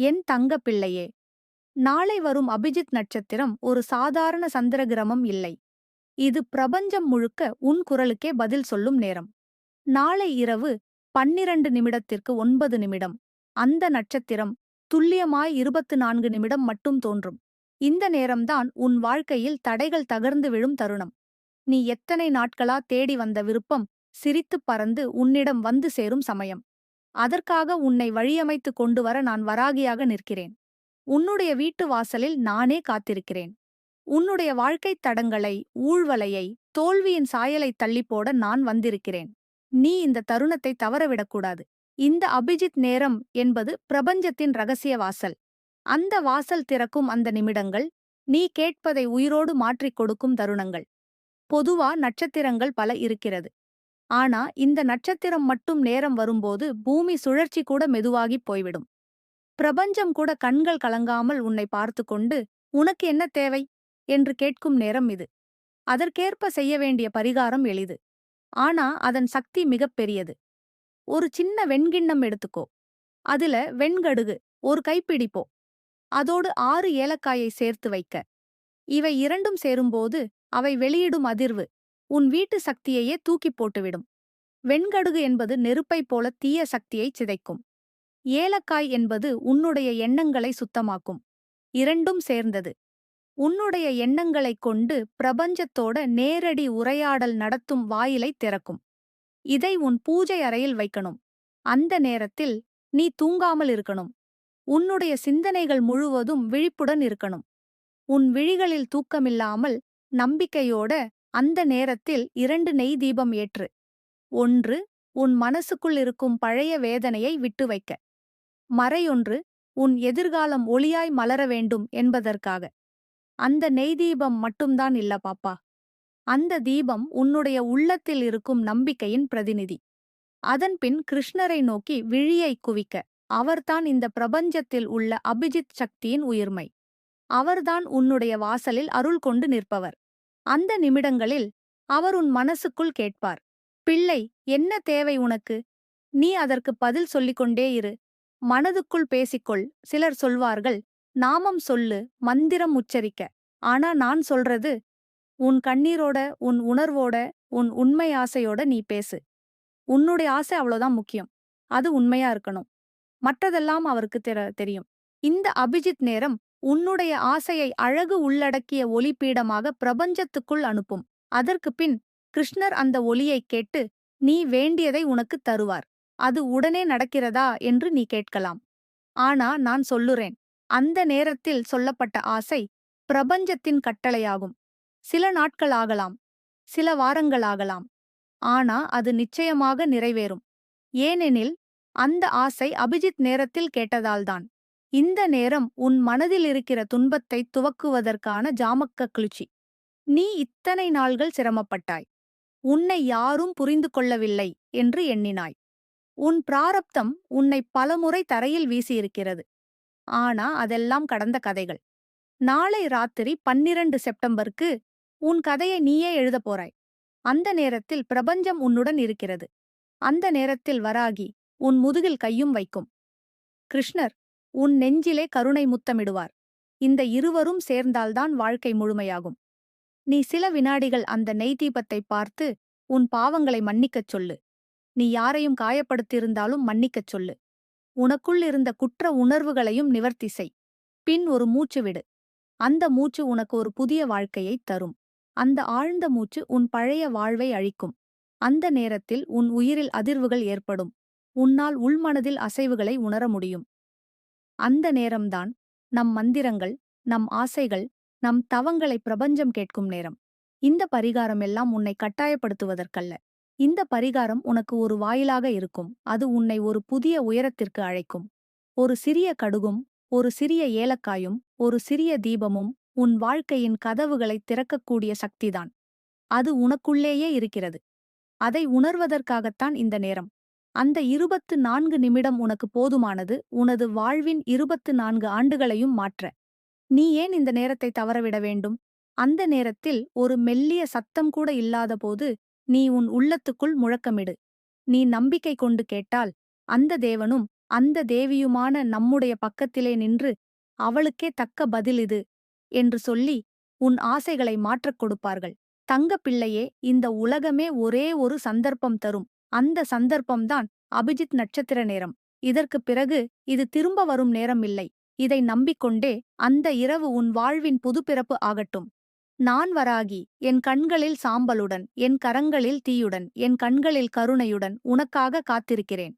என் தங்க பிள்ளையே நாளை வரும் அபிஜித் நட்சத்திரம் ஒரு சாதாரண சந்திரகிரமம் இல்லை. இது பிரபஞ்சம் முழுக்க உன் குரலுக்கே பதில் சொல்லும் நேரம். நாளை இரவு பன்னிரண்டு நிமிடத்திற்கு ஒன்பது நிமிடம். அந்த நட்சத்திரம் துல்லியமாய் இருபத்து நான்கு நிமிடம் மட்டும் தோன்றும். இந்த நேரம்தான் உன் வாழ்க்கையில் தடைகள் தகர்ந்து விழும் தருணம். நீ எத்தனை நாட்களா தேடி வந்த விருப்பம் சிரித்துப் பறந்து உன்னிடம் வந்து சேரும் சமயம். அதற்காக உன்னை வழியமைத்து கொண்டு வர நான் வராகியாக நிற்கிறேன். உன்னுடைய வீட்டு வாசலில் நானே காத்திருக்கிறேன். உன்னுடைய வாழ்க்கைத் தடங்களை ஊழ்வலையை தோல்வியின் சாயலை தள்ளிப்போட நான் வந்திருக்கிறேன். நீ இந்த தருணத்தை தவறவிடக்கூடாது இந்த அபிஜித் நேரம் என்பது பிரபஞ்சத்தின் ரகசிய வாசல். அந்த வாசல் திறக்கும் அந்த நிமிடங்கள் நீ கேட்பதை உயிரோடு மாற்றிக் கொடுக்கும் தருணங்கள். பொதுவா நட்சத்திரங்கள் பல இருக்கிறது. ஆனா இந்த நட்சத்திரம் மட்டும் நேரம் வரும்போது பூமி சுழற்சி கூட மெதுவாகிப் போய்விடும். பிரபஞ்சம் கூட கண்கள் கலங்காமல் உன்னை பார்த்து கொண்டு உனக்கு என்ன தேவை? என்று கேட்கும் நேரம் இது. அதற்கேற்ப செய்ய வேண்டிய பரிகாரம் எளிது. ஆனா அதன் சக்தி மிகப்பெரியது ஒரு சின்ன வெண்கிண்ணம் எடுத்துக்கோ. அதுல வெண்கடுகு ஒரு கைப்பிடிப்போ அதோடு ஆறு ஏலக்காயை சேர்த்து வைக்க. இவை இரண்டும் சேரும்போது அவை வெளியிடும் அதிர்வு. உன் வீட்டு சக்தியையே தூக்கிப் போட்டுவிடும். வெண்கடுகு என்பது நெருப்பைப் போல தீய சக்தியைச் சிதைக்கும். ஏலக்காய் என்பது உன்னுடைய எண்ணங்களை சுத்தமாக்கும். இரண்டும் சேர்ந்தது. உன்னுடைய எண்ணங்களைக் கொண்டு பிரபஞ்சத்தோட நேரடி உரையாடல் நடத்தும் வாயிலை திறக்கும். இதை உன் பூஜை அறையில் வைக்கணும். அந்த நேரத்தில் நீ தூங்காமல் இருக்கணும். உன்னுடைய சிந்தனைகள் முழுவதும் விழிப்புடன் இருக்கணும். உன் விழிகளில் தூக்கமில்லாமல் நம்பிக்கையோட அந்த நேரத்தில் இரண்டு நெய் தீபம் ஏற்று. ஒன்று உன் மனசுக்குள் இருக்கும் பழைய வேதனையை விட்டு வைக்க. மறையொன்று உன் எதிர்காலம் ஒளியாய் மலர வேண்டும் என்பதற்காக. அந்த நெய் தீபம் மட்டும்தான் இல்ல பாப்பா. அந்த தீபம் உன்னுடைய உள்ளத்தில் இருக்கும் நம்பிக்கையின் பிரதிநிதி. அதன்பின் கிருஷ்ணரை நோக்கி விழியை குவிக்க. அவர்தான் இந்த பிரபஞ்சத்தில் உள்ள அபிஜித் சக்தியின் உயிர்மை. அவர்தான் உன்னுடைய வாசலில் அருள் கொண்டு நிற்பவர். அந்த நிமிடங்களில் அவர் உன் மனசுக்குள் கேட்பார் பிள்ளை என்ன தேவை உனக்கு? நீ அதற்கு பதில் சொல்லிக் கொண்டே இரு. மனதுக்குள் பேசிக்கொள். சிலர் சொல்வார்கள் நாமம் சொல்லு மந்திரம் உச்சரிக்க. ஆனா நான் சொல்றது உன் கண்ணீரோட உன் உணர்வோட உன் உண்மை ஆசையோட நீ பேசு. உன்னுடைய ஆசை அவ்வளோதான் முக்கியம். அது உண்மையா இருக்கணும். மற்றதெல்லாம் அவருக்கு தெர தெரியும். இந்த அபிஜித் நேரம் உன்னுடைய ஆசையை அழகு உள்ளடக்கிய ஒலிப்பீடமாக பிரபஞ்சத்துக்குள் அனுப்பும். அதற்கு பின் கிருஷ்ணர் அந்த ஒலியைக் கேட்டு நீ வேண்டியதை உனக்கு தருவார். அது உடனே நடக்கிறதா? என்று நீ கேட்கலாம். ஆனா நான் சொல்லுறேன். அந்த நேரத்தில் சொல்லப்பட்ட ஆசை பிரபஞ்சத்தின் கட்டளையாகும். சில நாட்கள் ஆகலாம். சில வாரங்களாகலாம் ஆனா அது நிச்சயமாக நிறைவேறும். ஏனெனில் அந்த ஆசை அபிஜித் நேரத்தில் கேட்டதால்தான். இந்த நேரம் உன் மனதில் இருக்கிற துன்பத்தை துவக்குவதற்கான ஜாமக்க குளிச்சி நீ இத்தனை நாள்கள் சிரமப்பட்டாய். உன்னை யாரும் புரிந்து கொள்ளவில்லை என்று எண்ணினாய். உன் பிராரப்தம் உன்னை பலமுறை தரையில் வீசியிருக்கிறது. ஆனா அதெல்லாம் கடந்த கதைகள். நாளை ராத்திரி பன்னிரண்டு செப்டம்பருக்கு உன் கதையை நீயே எழுதப் போறாய். அந்த நேரத்தில் பிரபஞ்சம் உன்னுடன் இருக்கிறது. அந்த நேரத்தில் வராகி உன் முதுகில் கையும் வைக்கும். கிருஷ்ணர் உன் நெஞ்சிலே கருணை முத்தமிடுவார். இந்த இருவரும் சேர்ந்தால்தான் வாழ்க்கை முழுமையாகும். நீ சில வினாடிகள் அந்த நெய் தீபத்தை பார்த்து உன் பாவங்களை மன்னிக்கச் சொல்லு. நீ யாரையும் காயப்படுத்தியிருந்தாலும் மன்னிக்கச் சொல்லு. உனக்குள் இருந்த குற்ற உணர்வுகளையும் நிவர்த்தி செய். பின் ஒரு மூச்சு விடு. அந்த மூச்சு உனக்கு ஒரு புதிய வாழ்க்கையைத் தரும். அந்த ஆழ்ந்த மூச்சு உன் பழைய வாழ்வை அழிக்கும். அந்த நேரத்தில் உன் உயிரில் அதிர்வுகள் ஏற்படும். உன்னால் உள்மனதில் அசைவுகளை உணர முடியும். அந்த நேரம்தான் நம் மந்திரங்கள் நம் ஆசைகள் நம் தவங்களை பிரபஞ்சம் கேட்கும் நேரம். இந்த பரிகாரம் எல்லாம் உன்னை கட்டாயப்படுத்துவதற்கல்ல. இந்த பரிகாரம் உனக்கு ஒரு வாயிலாக இருக்கும். அது உன்னை ஒரு புதிய உயரத்திற்கு அழைக்கும். ஒரு சிறிய கடுகும் ஒரு சிறிய ஏலக்காயும் ஒரு சிறிய தீபமும் உன் வாழ்க்கையின் கதவுகளை திறக்கக்கூடிய சக்திதான். அது உனக்குள்ளேயே இருக்கிறது. அதை உணர்வதற்காகத்தான் இந்த நேரம். அந்த இருபத்து நான்கு நிமிடம் உனக்கு போதுமானது. உனது வாழ்வின் இருபத்து நான்கு ஆண்டுகளையும் மாற்ற. நீ ஏன் இந்த நேரத்தை தவறவிட வேண்டும்? அந்த நேரத்தில் ஒரு மெல்லிய சத்தம் கூட இல்லாதபோது நீ உன் உள்ளத்துக்குள் முழக்கமிடு. நீ நம்பிக்கை கொண்டு கேட்டால் அந்த தேவனும் அந்த தேவியுமான நம்முடைய பக்கத்திலே நின்று அவளுக்கே தக்க பதில் இது என்று சொல்லி உன் ஆசைகளை மாற்றக் கொடுப்பார்கள். தங்க பிள்ளையே இந்த உலகமே ஒரே ஒரு சந்தர்ப்பம் தரும். அந்த சந்தர்ப்பம்தான் அபிஜித் நட்சத்திர நேரம். இதற்குப் பிறகு இது திரும்ப வரும் நேரம் இல்லை. இதை நம்பிக்கொண்டே அந்த இரவு உன் வாழ்வின் புதுப்பிறப்பு ஆகட்டும். நான் வராகி என் கண்களில் சாம்பலுடன் என் கரங்களில் தீயுடன் என் கண்களில் கருணையுடன் உனக்காக காத்திருக்கிறேன்.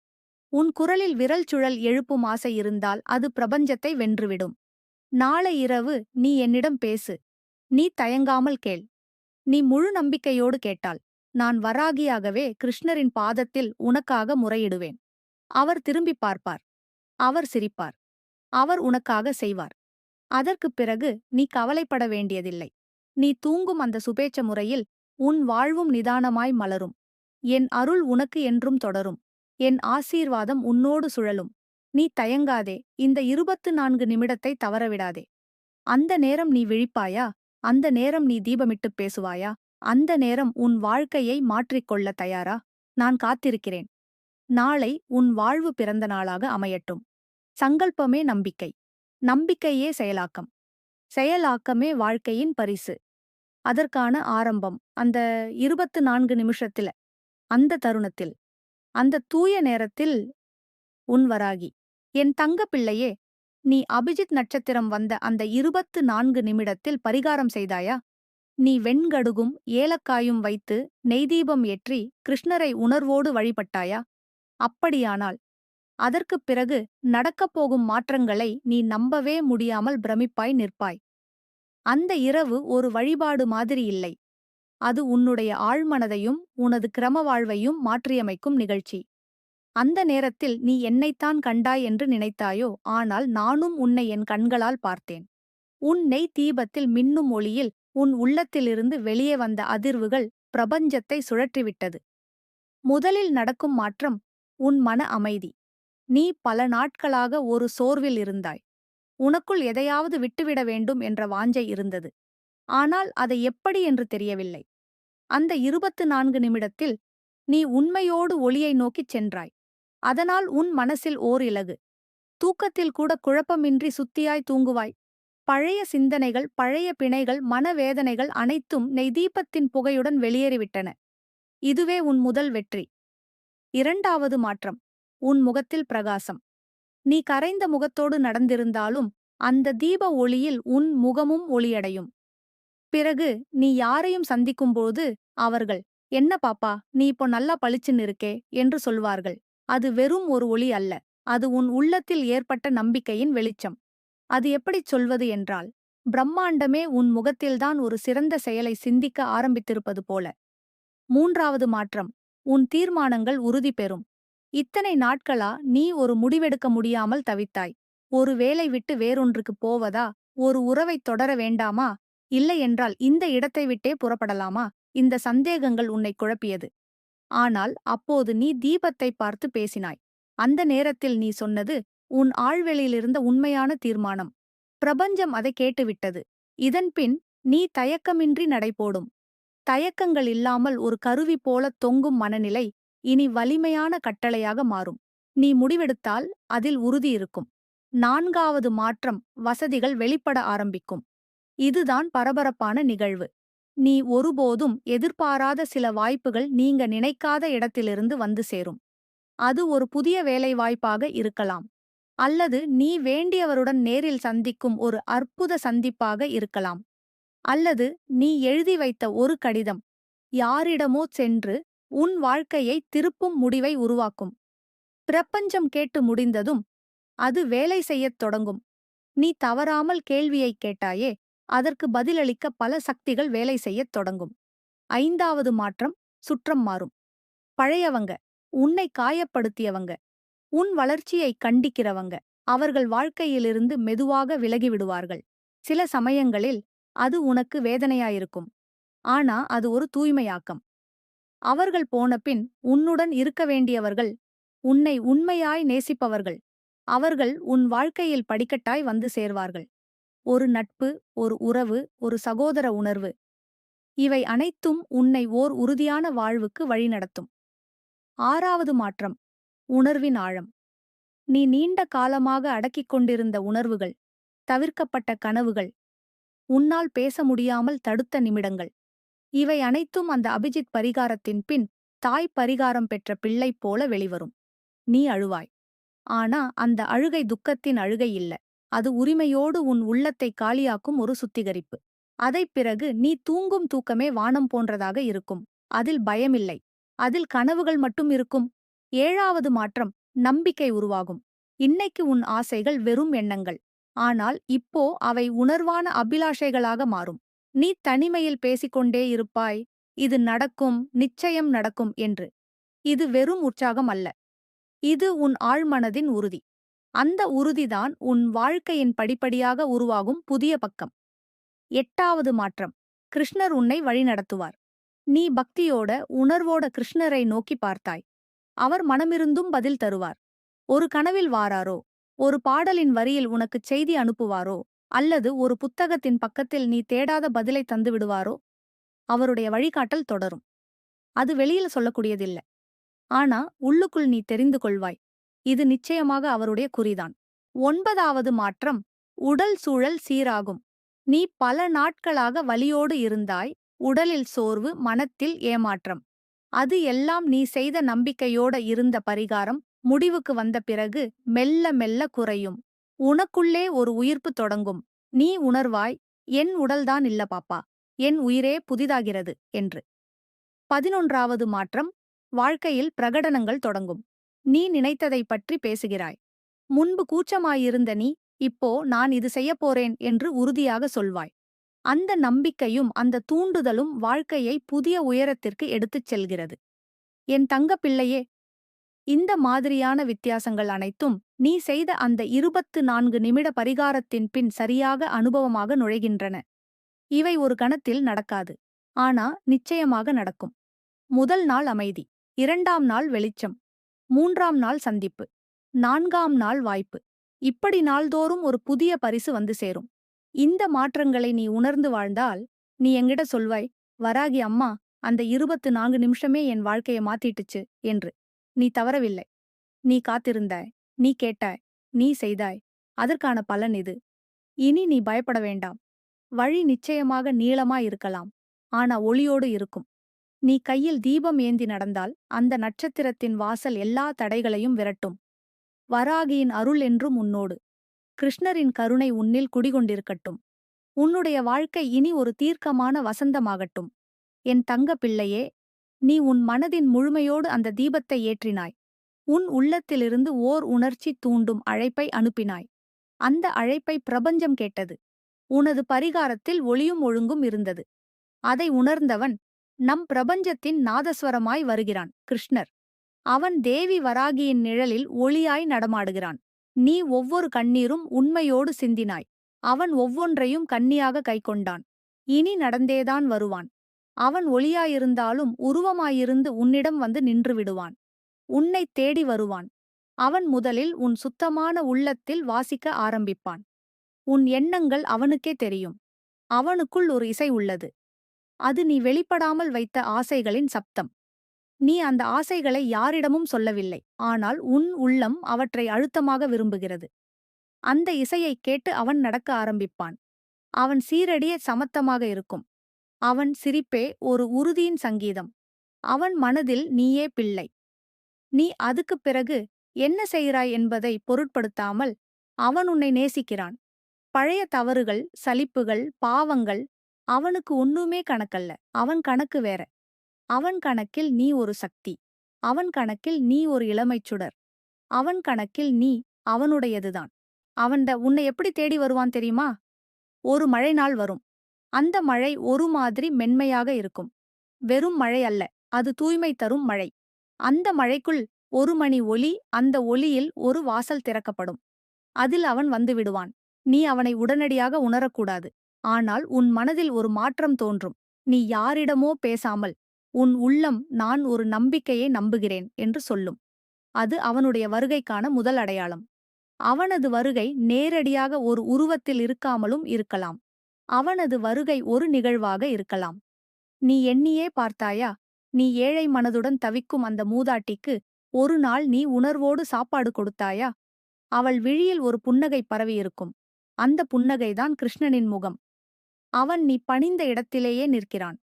உன் குரலில் விரல் சுழல் எழுப்பும் ஆசை இருந்தால் அது பிரபஞ்சத்தை வென்றுவிடும். நாளை இரவு நீ என்னிடம் பேசு. நீ தயங்காமல் கேள். நீ முழு நம்பிக்கையோடு கேட்டாள். நான் வராகியாகவே கிருஷ்ணரின் பாதத்தில் உனக்காக முறையிடுவேன். அவர் திரும்பிப் பார்ப்பார். அவர் சிரிப்பார். அவர் உனக்காக செய்வார். அதற்குப் பிறகு நீ கவலைப்பட வேண்டியதில்லை. நீ தூங்கும் அந்த சுபேச்ச முறையில் உன் வாழ்வும் நிதானமாய் மலரும். என் அருள் உனக்கு என்றும் தொடரும். என் ஆசீர்வாதம் உன்னோடு சுழலும். நீ தயங்காதே. இந்த இருபத்து நான்கு நிமிடத்தை தவறவிடாதே. அந்த நேரம் நீ விழிப்பாயா? அந்த நேரம் நீ தீபமிட்டுப் பேசுவாயா? அந்த நேரம் உன் வாழ்க்கையை மாற்றிக்கொள்ள தயாரா? நான் காத்திருக்கிறேன். நாளை உன் வாழ்வு பிறந்த நாளாக அமையட்டும். சங்கல்பமே நம்பிக்கை. நம்பிக்கையே செயலாக்கம். செயலாக்கமே வாழ்க்கையின் பரிசு. அதற்கான ஆரம்பம் அந்த இருபத்து நான்கு நிமிஷத்துல அந்த தருணத்தில். அந்த தூய நேரத்தில் உன் வராகி. என் தங்க பிள்ளையே நீ அபிஜித் நட்சத்திரம் வந்த அந்த இருபத்து நான்கு நிமிடத்தில் பரிகாரம் செய்தாயா? நீ வெண்கடுகும் ஏலக்காயும் வைத்து நெய்தீபம் ஏற்றி கிருஷ்ணரை உணர்வோடு வழிபட்டாயா? அப்படியானால் அதற்குப் பிறகு நடக்கப் போகும் மாற்றங்களை நீ நம்பவே முடியாமல் பிரமிப்பாய் நிற்பாய். அந்த இரவு ஒரு வழிபாடு மாதிரி இல்லை. அது உன்னுடைய ஆழ்மனதையும் உனது கிரம வாழ்வையும் மாற்றியமைக்கும் நிகழ்ச்சி. அந்த நேரத்தில் நீ என்னைத்தான் கண்டாய் என்று நினைத்தாயோ? ஆனால் நானும் உன்னை என் கண்களால் பார்த்தேன். உன் நெய் தீபத்தில் மின்னும் ஒளியில் உன் உள்ளத்திலிருந்து வெளியே வந்த அதிர்வுகள் பிரபஞ்சத்தை சுழற்றிவிட்டது. முதலில் நடக்கும் மாற்றம் உன் மன அமைதி. நீ பல நாட்களாக ஒரு சோர்வில் இருந்தாய். உனக்குள் எதையாவது விட்டுவிட வேண்டும் என்ற வாஞ்சை இருந்தது. ஆனால் அதை எப்படி என்று தெரியவில்லை. அந்த இருபத்து நான்கு நிமிடத்தில் நீ உண்மையோடு ஒளியை நோக்கிச் சென்றாய். அதனால் உன் மனசில் ஓர் இலகு. தூக்கத்தில் கூட குழப்பமின்றி சுத்தியாய் தூங்குவாய். பழைய சிந்தனைகள் பழைய பிணைகள் மனவேதனைகள் அனைத்தும் நெய்தீபத்தின் புகையுடன் வெளியேறிவிட்டன. இதுவே உன் முதல் வெற்றி. இரண்டாவது மாற்றம். உன் முகத்தில் பிரகாசம். நீ கரைந்த முகத்தோடு நடந்திருந்தாலும் அந்த தீப ஒளியில் உன் முகமும் ஒளியடையும். பிறகு நீ யாரையும் சந்திக்கும்போது அவர்கள் என்ன பாப்பா நீ இப்போ நல்லா பளிச்சுன்னு இருக்கே என்று சொல்வார்கள். அது வெறும் ஒரு ஒளி அல்ல. அது உன் உள்ளத்தில் ஏற்பட்ட நம்பிக்கையின் வெளிச்சம். அது எப்படிச் சொல்வது என்றால் பிரம்மாண்டமே உன் முகத்தில்தான் ஒரு சிறந்த செயலை சிந்திக்க ஆரம்பித்திருப்பது போல. மூன்றாவது மாற்றம் உன் தீர்மானங்கள் உறுதி பெறும். இத்தனை நாட்களா நீ ஒரு முடிவெடுக்க முடியாமல் தவித்தாய். ஒரு வேலை விட்டு வேறொன்றுக்குப் போவதா? ஒரு உறவைத் தொடர வேண்டாமா? இல்லையென்றால் இந்த இடத்தை விட்டே புறப்படலாமா? இந்த சந்தேகங்கள் உன்னை குழப்பியது. ஆனால் அப்போது நீ தீபத்தை பார்த்து பேசினாய். அந்த நேரத்தில் நீ சொன்னது உன் ஆழ்வெளியிலிருந்த உண்மையான தீர்மானம். பிரபஞ்சம் அதை கேட்டுவிட்டது. இதன்பின் நீ தயக்கமின்றி நடைபோடும். தயக்கங்கள் இல்லாமல் ஒரு கருவி போல தொங்கும் மனநிலை இனி வலிமையான கட்டளையாக மாறும். நீ முடிவெடுத்தால் அதில் உறுதி இருக்கும். நான்காவது மாற்றம் வசதிகள் வெளிப்பட ஆரம்பிக்கும். இதுதான் பரபரப்பான நிகழ்வு. நீ ஒருபோதும் எதிர்பாராத சில வாய்ப்புகள் நீங்க நினைக்காத இடத்திலிருந்து வந்து சேரும். அது ஒரு புதிய வேலைவாய்ப்பாக இருக்கலாம். அல்லது நீ வேண்டியவருடன் நேரில் சந்திக்கும் ஒரு அற்புத சந்திப்பாக இருக்கலாம். அல்லது நீ எழுதி வைத்த ஒரு கடிதம் யாரிடமோ சென்று உன் வாழ்க்கையை திருப்பும் முடிவை உருவாக்கும். பிரபஞ்சம் கேட்டு முடிந்ததும் அது வேலை செய்யத் தொடங்கும். நீ தவறாமல் கேள்வியைக் கேட்டாயே அதற்கு பதிலளிக்க பல சக்திகள் வேலை செய்யத் தொடங்கும். ஐந்தாவது மாற்றம் சுற்றம் மாறும். பழையவங்க உன்னை காயப்படுத்தியவங்க உன் வளர்ச்சியை கண்டிக்கிறவங்க. அவர்கள் வாழ்க்கையிலிருந்து மெதுவாக விலகிவிடுவார்கள் சில சமயங்களில் அது உனக்கு வேதனையாயிருக்கும். ஆனா அது ஒரு தூய்மையாக்கம். அவர்கள் போனபின் உன்னுடன் இருக்க வேண்டியவர்கள் உன்னை உண்மையாய் நேசிப்பவர்கள். அவர்கள் உன் வாழ்க்கையில் படிக்கட்டாய் வந்து சேர்வார்கள். ஒரு நட்பு ஒரு உறவு ஒரு சகோதர உணர்வு. இவை அனைத்தும் உன்னை ஓர் உறுதியான வாழ்வுக்கு வழிநடத்தும். ஆறாவது மாற்றம். உணர்வின் ஆழம். நீ நீண்ட காலமாக அடக்கிக் கொண்டிருந்த உணர்வுகள் தவிர்க்கப்பட்ட கனவுகள் உன்னால் பேச முடியாமல் தடுத்த நிமிடங்கள். இவை அனைத்தும் அந்த அபிஜித் பரிகாரத்தின் பின் தாய் பரிகாரம் பெற்ற பிள்ளை போல வெளிவரும். நீ அழுவாய். ஆனா அந்த அழுகை துக்கத்தின் அழுகை இல்ல. அது உரிமையோடு உன் உள்ளத்தை காலியாக்கும் ஒரு சுத்திகரிப்பு. அதைப் பிறகு நீ தூங்கும் தூக்கமே வானம் போன்றதாக இருக்கும். அதில் பயமில்லை. அதில் கனவுகள் மட்டும் இருக்கும். ஏழாவது மாற்றம் நம்பிக்கை உருவாகும். இன்னைக்கு உன் ஆசைகள் வெறும் எண்ணங்கள். ஆனால் இப்போ அவை உணர்வான அபிலாஷைகளாக மாறும். நீ தனிமையில் பேசிக்கொண்டே இருப்பாய். இது நடக்கும் நிச்சயம் நடக்கும் என்று. இது வெறும் உற்சாகம் அல்ல. இது உன் ஆழ்மனதின் உறுதி. அந்த உறுதிதான் உன் வாழ்க்கையின் படிப்படியாக உருவாகும் புதிய பக்கம். எட்டாவது மாற்றம். கிருஷ்ணர் உன்னை வழிநடத்துவார். நீ பக்தியோட உணர்வோட கிருஷ்ணரை நோக்கி பார்த்தாய். அவர் மனமிருந்தும் பதில் தருவார். ஒரு கனவில் வாராரோ? ஒரு பாடலின் வரியில் உனக்கு செய்தி அனுப்புவாரோ? அல்லது ஒரு புத்தகத்தின் பக்கத்தில் நீ தேடாத பதிலை தந்துவிடுவாரோ அவருடைய வழிகாட்டல் தொடரும். அது வெளியில சொல்லக்கூடியதில்ல. ஆனா உள்ளுக்குள் நீ தெரிந்து கொள்வாய். இது நிச்சயமாக அவருடைய குறிதான். ஒன்பதாவது மாற்றம் உடல் சூழல் சீராகும். நீ பல நாட்களாக வலியோடு இருந்தாய். உடலில் சோர்வு மனத்தில் ஏமாற்றம். அது எல்லாம் நீ செய்த நம்பிக்கையோட இருந்த பரிகாரம் முடிவுக்கு வந்த பிறகு மெல்ல மெல்ல குறையும். உனக்குள்ளே ஒரு உயிர்ப்பு தொடங்கும். நீ உணர்வாய் என் உடல்தான் இல்ல பாப்பா. என் உயிரே புதிதாகிறது என்று. பதினொன்றாவது மாற்றம் வாழ்க்கையில் பிரகடனங்கள் தொடங்கும். நீ நினைத்ததைப் பற்றி பேசுகிறாய். முன்பு கூச்சமாயிருந்த நீ இப்போ நான் இது செய்யப்போறேன் என்று உறுதியாக சொல்வாய். அந்த நம்பிக்கையும் அந்த தூண்டுதலும் வாழ்க்கையை புதிய உயரத்திற்கு எடுத்துச் செல்கிறது. என் தங்க பிள்ளையே இந்த மாதிரியான வித்தியாசங்கள் அனைத்தும் நீ செய்த அந்த இருபத்து நான்கு நிமிட பரிகாரத்தின் பின் சரியாக அனுபவமாக நுழைகின்றன. இவை ஒரு கணத்தில் நடக்காது. ஆனா நிச்சயமாக நடக்கும். முதல் நாள் அமைதி. இரண்டாம் நாள் வெளிச்சம். மூன்றாம் நாள் சந்திப்பு. நான்காம் நாள் வாய்ப்பு. இப்படி நாள்தோறும் ஒரு புதிய பரிசு வந்து சேரும். இந்த மாற்றங்களை நீ உணர்ந்து வாழ்ந்தால் நீ எங்கிட்ட சொல்வாய் வராகி அம்மா அந்த இருபத்து நான்கு நிமிஷமே என் வாழ்க்கைய மாத்திட்டுச்சு என்று. நீ தவறவில்லை. நீ காத்திருந்தாய் நீ கேட்டாய் நீ செய்தாய். அதற்கான பலன் இது. இனி நீ பயப்பட வேண்டாம். வழி நிச்சயமாக நீளமாயிருக்கலாம் ஆனா ஒளியோடு இருக்கும். நீ கையில் தீபம் ஏந்தி நடந்தால் அந்த நட்சத்திரத்தின் வாசல் எல்லா தடைகளையும் விரட்டும். வராகியின் அருள் என்றும் உன்னோடு. கிருஷ்ணரின் கருணை உன்னில் குடிகொண்டிருக்கட்டும். உன்னுடைய வாழ்க்கை இனி ஒரு தீர்க்கமான வசந்தமாகட்டும். என் தங்க பிள்ளையே நீ உன் மனதின் முழுமையோடு அந்த தீபத்தை ஏற்றினாய். உன் உள்ளத்திலிருந்து ஓர் உணர்ச்சி தூண்டும் அழைப்பை அனுப்பினாய். அந்த அழைப்பை பிரபஞ்சம் கேட்டது. உனது பரிகாரத்தில் ஒளியும் ஒழுங்கும் இருந்தது. அதை உணர்ந்தவன் நம் பிரபஞ்சத்தின் நாதஸ்வரமாய் வருகிறான் கிருஷ்ணர். அவன் தேவி வராகியின் நிழலில் ஒளியாய் நடமாடுகிறான். நீ ஒவ்வொரு கண்ணீரும் உண்மையோடு சிந்தினாய். அவன் ஒவ்வொன்றையும் கண்ணியாக கைக்கொண்டான். இனி நடந்தேதான் வருவான். அவன் ஒளியாயிருந்தாலும் உருவமாயிருந்து உன்னிடம் வந்து நின்று விடுவான் உன்னைத் தேடி வருவான். அவன் முதலில் உன் சுத்தமான உள்ளத்தில் வாசிக்க ஆரம்பிப்பான். உன் எண்ணங்கள் அவனுக்கே தெரியும். அவனுக்குள் ஒரு இசை உள்ளது. அது நீ வெளிப்படாமல் வைத்த ஆசைகளின் சப்தம். நீ அந்த ஆசைகளை யாரிடமும் சொல்லவில்லை. ஆனால் உன் உள்ளம் அவற்றை அழுத்தமாக விரும்புகிறது. அந்த இசையைக் கேட்டு அவன் நடக்க ஆரம்பிப்பான். அவன் சீரடிய சமத்தமாக இருக்கும். அவன் சிரிப்பே ஒரு உறுதியின் சங்கீதம். அவன் மனதில் நீயே பிள்ளை. நீ அதுக்குப் பிறகு என்ன செய்கிறாய் என்பதை பொருட்படுத்தாமல் அவன் உன்னை நேசிக்கிறான். பழைய தவறுகள் சலிப்புகள் பாவங்கள் அவனுக்கு ஒண்ணுமே கணக்கல்ல. அவன் கணக்கு வேற. அவன் கணக்கில் நீ ஒரு சக்தி. அவன் கணக்கில் நீ ஒரு இளமைச் சுடர். அவன் கணக்கில் நீ அவனுடையதுதான். அவன்ட உன்னை எப்படி தேடி வருவான் தெரியுமா? ஒரு மழை நாள் வரும். அந்த மழை ஒரு மாதிரி மென்மையாக இருக்கும். வெறும் மழை அல்ல அது தூய்மை தரும் மழை. அந்த மழைக்குள் ஒரு மணி ஒளி அந்த ஒளியில் ஒரு வாசல் திறக்கப்படும். அதில் அவன் வந்துவிடுவான் நீ அவனை உடனடியாக உணரக்கூடாது. ஆனால் உன் மனதில் ஒரு மாற்றம் தோன்றும். நீ யாரிடமோ பேசாமல் உன் உள்ளம் நான் ஒரு நம்பிக்கையை நம்புகிறேன் என்று சொல்லும். அது அவனுடைய வருகைக்கான முதல் அடையாளம். அவனது வருகை நேரடியாக ஒரு உருவத்தில் இருக்காமலும் இருக்கலாம். அவனது வருகை ஒரு நிகழ்வாக இருக்கலாம். நீ எண்ணியே பார்த்தாயா? நீ ஏழை மனதுடன் தவிக்கும் அந்த மூதாட்டிக்கு ஒரு நாள் நீ உணர்வோடு சாப்பாடு கொடுத்தாயா? அவள் விழியில் ஒரு புன்னகை பரவியிருக்கும் அந்த புன்னகைதான் கிருஷ்ணனின் முகம். அவன் நீ பணிந்த இடத்திலேயே நிற்கிறான்.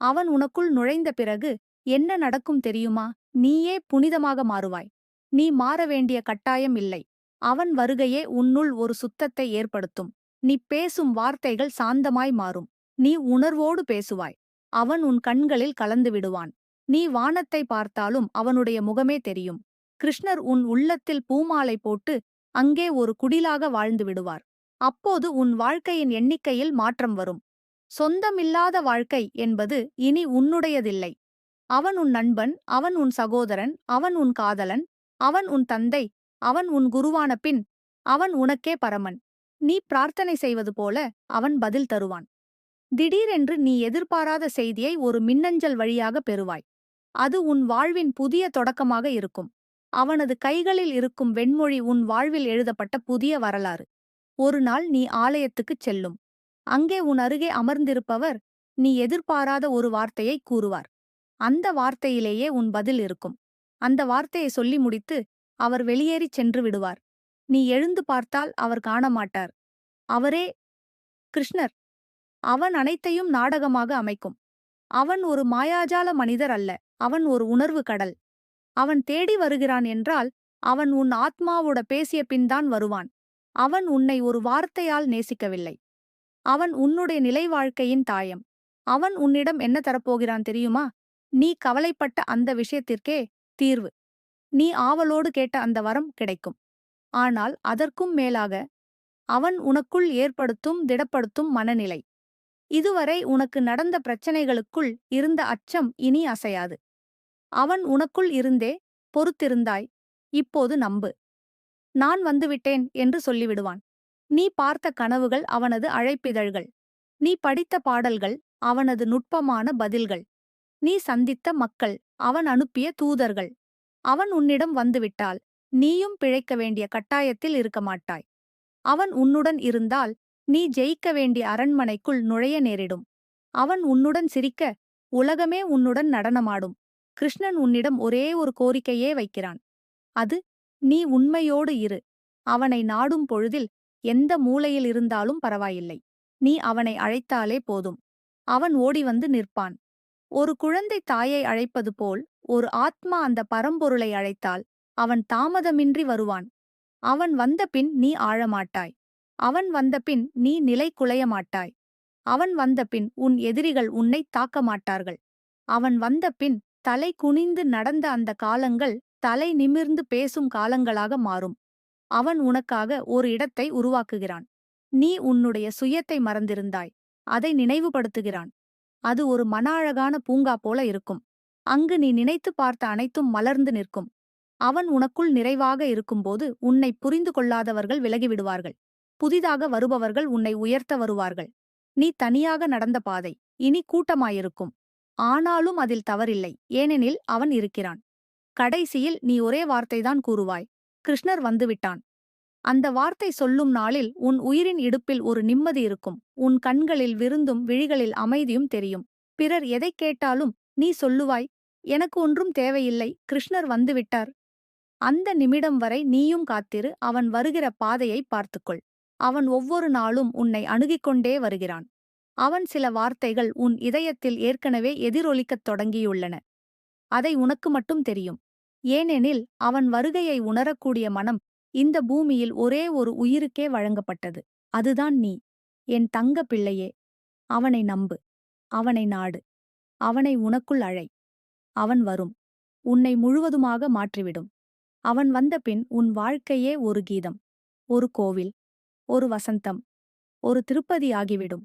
அவன் உனக்குள் நுழைந்த பிறகு என்ன நடக்கும் தெரியுமா? நீயே புனிதமாக மாறுவாய். நீ மாற வேண்டிய கட்டாயம் இல்லை. அவன் வருகையே உன்னுள் ஒரு சுத்தத்தை ஏற்படுத்தும். நீ பேசும் வார்த்தைகள் சாந்தமாய் மாறும். நீ உணர்வோடு பேசுவாய். அவன் உன் கண்களில் கலந்து விடுவான். நீ வானத்தை பார்த்தாலும் அவனுடைய முகமே தெரியும். கிருஷ்ணர் உன் உள்ளத்தில் பூமாலை போட்டு அங்கே ஒரு குடிலாக வாழ்ந்து விடுவார். அப்போது உன் வாழ்க்கையின் எண்ணிக்கையில் மாற்றம் வரும். சொந்தமில்லாத வாழ்க்கை என்பது இனி உன்னுடையதில்லை. அவன் உன் நண்பன் அவன் உன் சகோதரன் அவன் உன் காதலன் அவன் உன் தந்தை அவன் உன் குருவான பின் அவன் உனக்கே பரமன். நீ பிரார்த்தனை செய்வது போல அவன் பதில் தருவான். திடீரென்று நீ எதிர்பாராத செய்தியை ஒரு மின்னஞ்சல் வழியாக பெறுவாய். அது உன் வாழ்வின் புதிய தொடக்கமாக இருக்கும். அவனது கைகளில் இருக்கும் வெண்மொழி உன் வாழ்வில் எழுதப்பட்ட புதிய வரலாறு. ஒரு நாள் நீ ஆலயத்துக்குச் செல்லும். அங்கே உன் அருகே அமர்ந்திருப்பவர் நீ எதிர்பாராத ஒரு வார்த்தையை கூறுவார். அந்த வார்த்தையிலேயே உன் பதில் இருக்கும். அந்த வார்த்தையை சொல்லி முடித்து அவர் வெளியேறிச் சென்று விடுவார். நீ எழுந்து பார்த்தால் அவர் காணமாட்டார். அவரே கிருஷ்ணர். அவன் அனைத்தையும் நாடகமாக அமைக்கும். அவன் ஒரு மாயாஜால மனிதர் அல்ல. அவன் ஒரு உணர்வு கடல். அவன் தேடி வருகிறான் என்றால் அவன் உன் ஆத்மாவோட பேசிய பின்தான் வருவான். அவன் உன்னை ஒரு வார்த்தையால் நேசிக்கவில்லை. அவன் உன்னுடைய நிலை வாழ்க்கையின் தாயம். அவன் உன்னிடம் என்ன தரப்போகிறான் தெரியுமா? நீ கவலைப்பட்ட அந்த விஷயத்திற்கே தீர்வு. நீ ஆவலோடு கேட்ட அந்த வரம் கிடைக்கும். ஆனால் அதற்கும் மேலாக அவன் உனக்குள் ஏற்படுத்தும் திடப்படுத்தும் மனநிலை. இதுவரை உனக்கு நடந்த பிரச்சனைகளுக்குள் இருந்த அச்சம் இனி அசையாது. அவன் உனக்குள் இருந்தே பொறுத்திருந்தாய். இப்போது நம்பு. நான் வந்துவிட்டேன் என்று சொல்லிவிடுவான். நீ பார்த்த கனவுகள் அவனது அழைப்பிதழ்கள். நீ படித்த பாடல்கள் அவனது நுட்பமான பதில்கள். நீ சந்தித்த மக்கள் அவன் அனுப்பிய தூதர்கள். அவன் உன்னிடம் வந்துவிட்டால் நீயும் பிழைக்க வேண்டிய கட்டாயத்தில் இருக்க மாட்டாய். அவன் உன்னுடன் இருந்தால் நீ ஜெயிக்க வேண்டிய அரண்மனைக்குள் நுழைய நேரிடும். அவன் உன்னுடன் சிரிக்க உலகமே உன்னுடன் நடனமாடும். கிருஷ்ணன் உன்னிடம் ஒரே ஒரு கோரிக்கையே வைக்கிறான். அது நீ உண்மையோடு இரு. அவனை நாடும் பொழுதில் எந்த மூலையில் இருந்தாலும் பரவாயில்லை. நீ அவனை அழைத்தாலே போதும். அவன் ஓடி வந்து நிற்பான். ஒரு குழந்தை தாயை அழைப்பது போல் ஒரு ஆத்மா அந்த பரம்பொருளை அழைத்தால் அவன் தாமதமின்றி வருவான். அவன் வந்தபின் நீ ஆழமாட்டாய். அவன் வந்தபின் நீ நிலை குலைய மாட்டாய் அவன் வந்தபின் உன் எதிரிகள் உன்னை தாக்க மாட்டார்கள் அவன் வந்தபின் தலை குனிந்து நடந்த அந்த காலங்கள் தலை நிமிர்ந்து பேசும் காலங்களாக மாறும். அவன் உனக்காக ஒரு இடத்தை உருவாக்குகிறான். நீ உன்னுடைய சுயத்தை மறந்திருந்தாய். அதை நினைவுபடுத்துகிறான். அது ஒரு மன அழகான பூங்கா போல இருக்கும். அங்கு நீ நினைத்து பார்த்த அனைத்தும் மலர்ந்து நிற்கும். அவன் உனக்குள் நிறைவாக இருக்கும்போது உன்னை புரிந்து கொள்ளாதவர்கள் விலகிவிடுவார்கள் புதிதாக வருபவர்கள் உன்னை உயர்த்த வருவார்கள். நீ தனியாக நடந்த பாதை இனி கூட்டமாயிருக்கும். ஆனாலும் அதில் தவறில்லை. ஏனெனில் அவன் இருக்கிறான். கடைசியில் நீ ஒரே வார்த்தைதான் கூறுவாய். கிருஷ்ணர் வந்துவிட்டான் அந்த வார்த்தை சொல்லும் நாளில் உன் உயிரின் இடுப்பில் ஒரு நிம்மதி இருக்கும். உன் கண்களில் விருந்தும் விழிகளில் அமைதியும் தெரியும். பிறர் எதைக் கேட்டாலும் நீ சொல்லுவாய் எனக்கு ஒன்றும் தேவையில்லை கிருஷ்ணர் வந்துவிட்டார் அந்த நிமிடம் வரை நீயும் காத்திரு அவன் வருகிற பாதையை பார்த்துக்கொள். அவன் ஒவ்வொரு நாளும் உன்னை அணுகிக் கொண்டே வருகிறான். அவன் சில வார்த்தைகள் உன் இதயத்தில் ஏற்கனவே எதிரொலிக்கத் தொடங்கியுள்ளன. அதை உனக்கு மட்டும் தெரியும். ஏனெனில் அவன் வருகையை உணரக்கூடிய மனம் இந்த பூமியில் ஒரே ஒரு உயிருக்கே வழங்கப்பட்டது. அதுதான் நீ. என் தங்க பிள்ளையே அவனை நம்பு அவனை நாடு அவனை உனக்குள் அழை. அவன் வரும். உன்னை முழுவதுமாக மாற்றிவிடும். அவன் வந்தபின் உன் வாழ்க்கையே ஒரு கீதம் ஒரு கோவில் ஒரு வசந்தம் ஒரு திருப்பதி ஆகிவிடும்.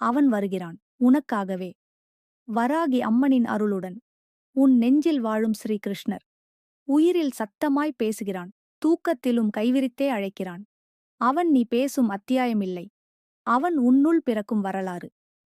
அவன் வருகிறான். உனக்காகவே. வராகி அம்மனின் அருளுடன். உன் நெஞ்சில் வாழும் ஸ்ரீகிருஷ்ணர் உயிரில் சத்தமாய் பேசுகிறான். தூக்கத்திலும் கைவிரித்தே அழைக்கிறான். அவன் நீ பேசும் அத்தியாயமில்லை. அவன் உன்னுள் பிறக்கும் வரலாறு.